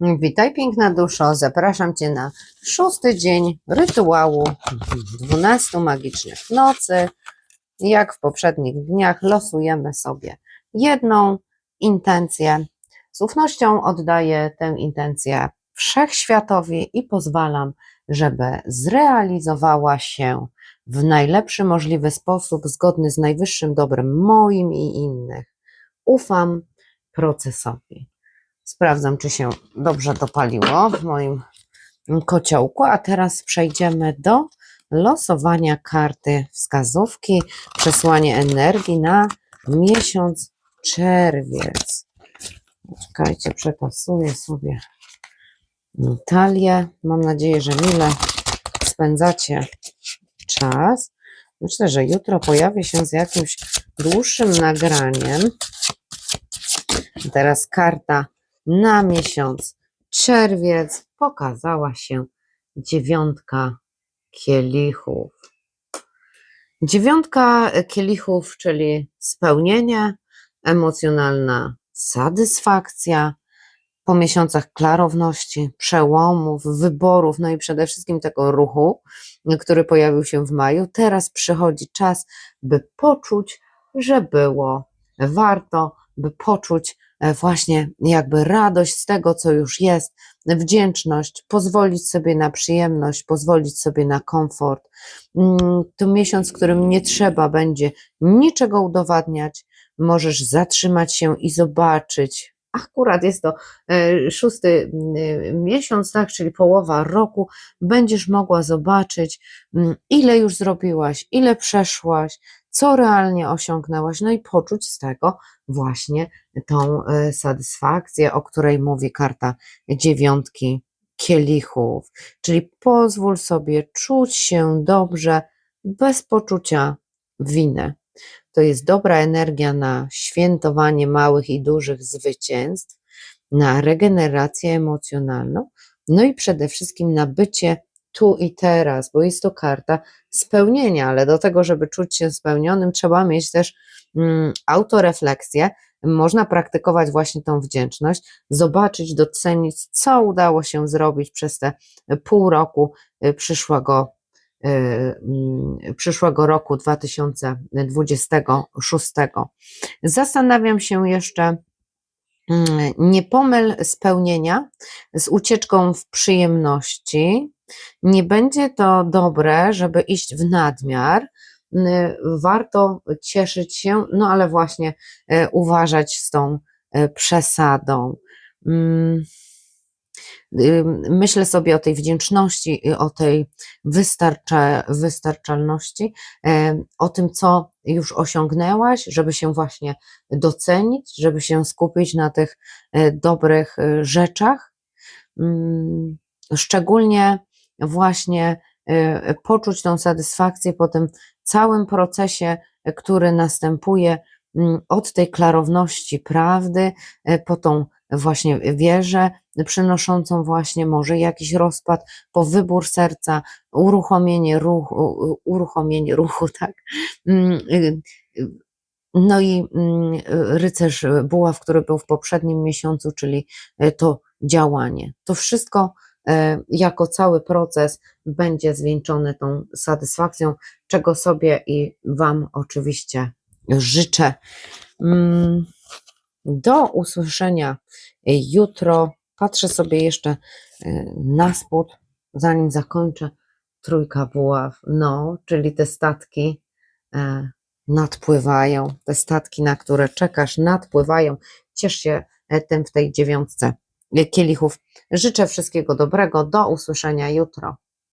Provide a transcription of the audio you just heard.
Witaj piękna duszo, zapraszam Cię na szósty dzień rytuału 12 magicznych nocy. Jak w poprzednich dniach losujemy sobie jedną intencję. Z ufnością oddaję tę intencję wszechświatowi i pozwalam, żeby zrealizowała się w najlepszy możliwy sposób, zgodny z najwyższym dobrem moim i innych. Ufam procesowi. Sprawdzam, czy się dobrze dopaliło w moim kociołku. A teraz przejdziemy do losowania karty wskazówki, przesłanie energii na miesiąc czerwiec. Czekajcie, przetasuję sobie talię. Mam nadzieję, że mile spędzacie czas. Myślę, że jutro pojawię się z jakimś dłuższym nagraniem. Teraz karta na miesiąc czerwiec pokazała się dziewiątka kielichów. Dziewiątka kielichów, czyli spełnienie, emocjonalna satysfakcja, po miesiącach klarowności, przełomów, wyborów, no i przede wszystkim tego ruchu, który pojawił się w maju. Teraz przychodzi czas, by poczuć, że było warto, by poczuć właśnie jakby radość z tego, co już jest, wdzięczność, pozwolić sobie na przyjemność, pozwolić sobie na komfort. Mm, To miesiąc, w którym nie trzeba będzie niczego udowadniać, możesz zatrzymać się i zobaczyć. Akurat jest to e, szósty mm, miesiąc, tak, czyli połowa roku, będziesz mogła zobaczyć, mm, ile już zrobiłaś, ile przeszłaś, co realnie osiągnęłaś, no i poczuć z tego właśnie tą e, satysfakcję, o której mówi karta dziewiątki kielichów. Czyli pozwól sobie czuć się dobrze, bez poczucia winy. To jest dobra energia na świętowanie małych i dużych zwycięstw, na regenerację emocjonalną, no i przede wszystkim na bycie tu i teraz, bo jest to karta spełnienia, ale do tego, żeby czuć się spełnionym, trzeba mieć też mm, autorefleksję. Można praktykować właśnie tą wdzięczność, zobaczyć, docenić, co udało się zrobić przez te pół roku y, przyszłego, przyszłego roku 2026. Zastanawiam się jeszcze, mm, nie pomyl spełnienia z ucieczką w przyjemności. Nie będzie to dobre, żeby iść w nadmiar. N- Warto cieszyć się, no ale właśnie e, uważać z tą przesadą. Myślę sobie o tej wdzięczności, i o tej wystarcza, wystarczalności, o tym, co już osiągnęłaś, żeby się właśnie docenić, żeby się skupić na tych e, dobrych e, rzeczach. Mm, Szczególnie właśnie e, poczuć tą satysfakcję po tym całym procesie, który następuje mm, od tej klarowności prawdy, po tą właśnie wierzę, przynoszącą właśnie może jakiś rozpad, po wybór serca, uruchomienie ruchu, uruchomienie ruchu, tak. Mm, y, y, No i mm, rycerz buław, który był w poprzednim miesiącu, czyli e, to działanie. To wszystko e, jako cały proces będzie zwieńczony tą satysfakcją, czego sobie i Wam oczywiście życzę. Do usłyszenia jutro. Patrzę sobie jeszcze e, na spód, zanim zakończę. Trójka buław, no, czyli te statki e, nadpływają, te statki, na które czekasz, nadpływają. Ciesz się e, tym w tej dziewiątce kielichów. Życzę wszystkiego dobrego. Do usłyszenia jutro.